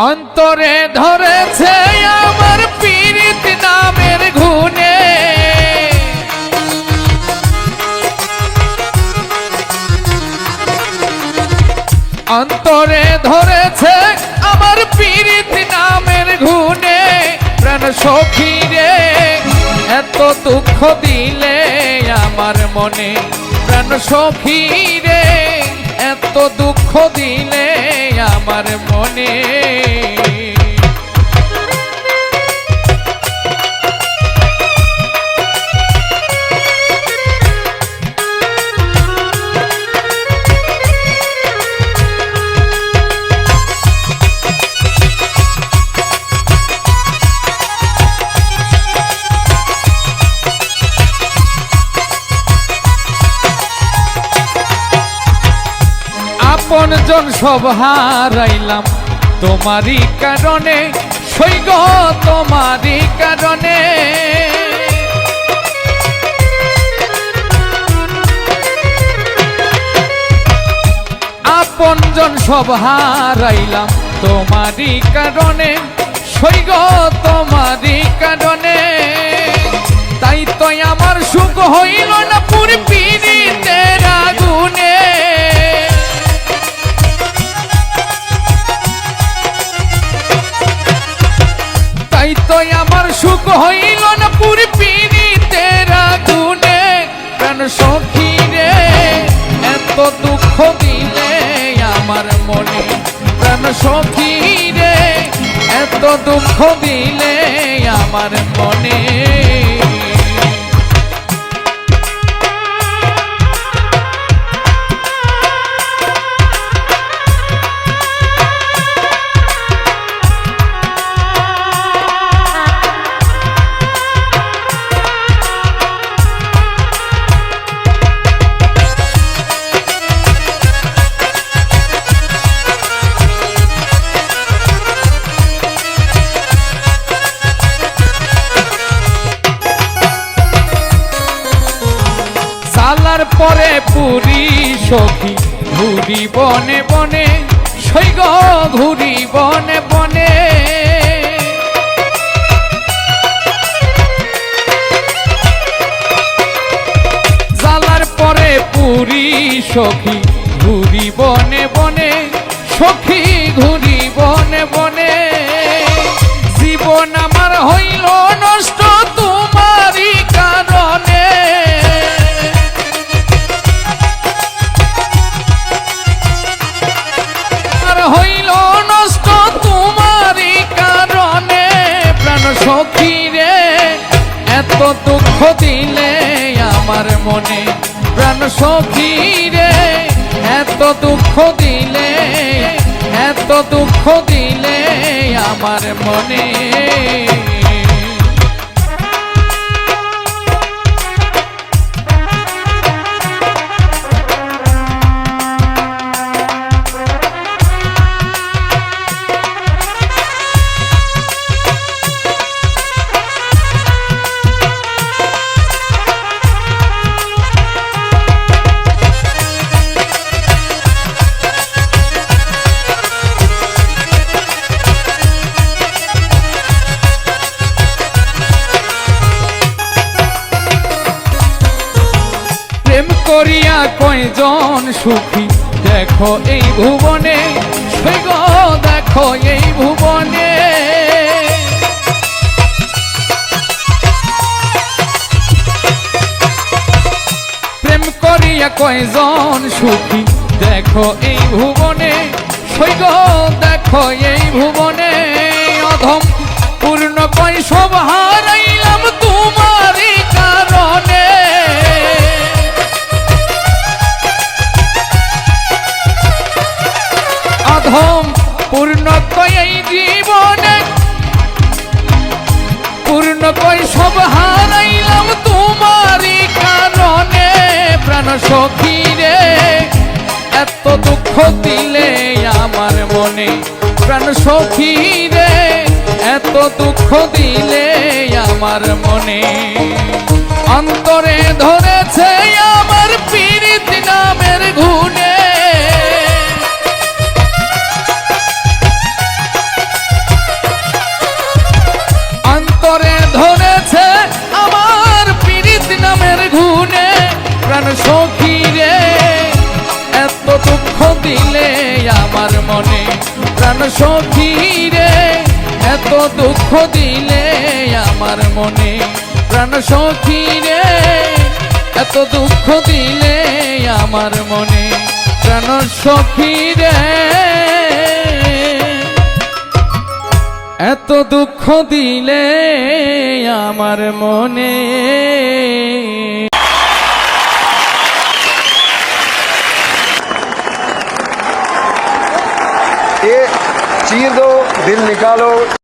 অন্তরে ধরেছে আমার পীড়িত নামের ঘুনে অন্তরে ধরেছে আমার পীড়িত নামের ঘুনে প্রাণ সখী রে এত দুঃখ দিলে আমার মনে। প্রাণ সখী রে এত দুঃখ দিলে আমার মনে। আপন সব হারাইলাম। তোমারই কারণে সৈগ তোমারই কারণে। আপন জন সব হারাইলাম, তোমারই কারণে সৈগ তোমারই কারণে। তাই তো আমার সুখ হইল সখী রে, এত দুঃখ দিলে আমার মনে প্রাণ সখী রে, এত দুঃখ দিলে আমার মনে। সালার পরে পুরি সখী, ঘুরি বনে বনে, সৈগ ঘুরি বনে বনে। জালার পরে পুরি সখী, ঘুরি বনে বনে, সখী, ঘুরি বনে বনে। জীবন আমার হইল সখী এত দুঃখ দিলে আমার মনে প্রাণ সখী এত দুঃখ দিলে, এত দুঃখ দিলে আমার মনে। করিয়া কয়জন সুখী? দেখো এই ভুবনে সৈগ দেখো এই ভুবনে। প্রেম করিয়া কয়জন সুখী? দেখো এই ভুবনে সৈগ দেখো এই ভুবনে। অধম পূর্ণ কয় সব অধম পূর্ণ কয় এই জীবনে। পূর্ণ কয় সব হারাইলাম তোমারই কারণে। প্রাণ সখী রে, এত দুঃখ দিলে আমার মনে। প্রাণ সখী রে, এত দুঃখ দিলে আমার মনে। অন্তরে ধরেছে আমার পীড়িত নামের ঘুনে প্রাণ সখী রে, এত দুঃখ দিলে আমার মনে প্রাণ সখী রে, এত দুঃখ দিলে আমার মনে প্রাণ সখী রে। এত দুঃখ দিলে আমার মনে ये चीर दो दिल निकालो।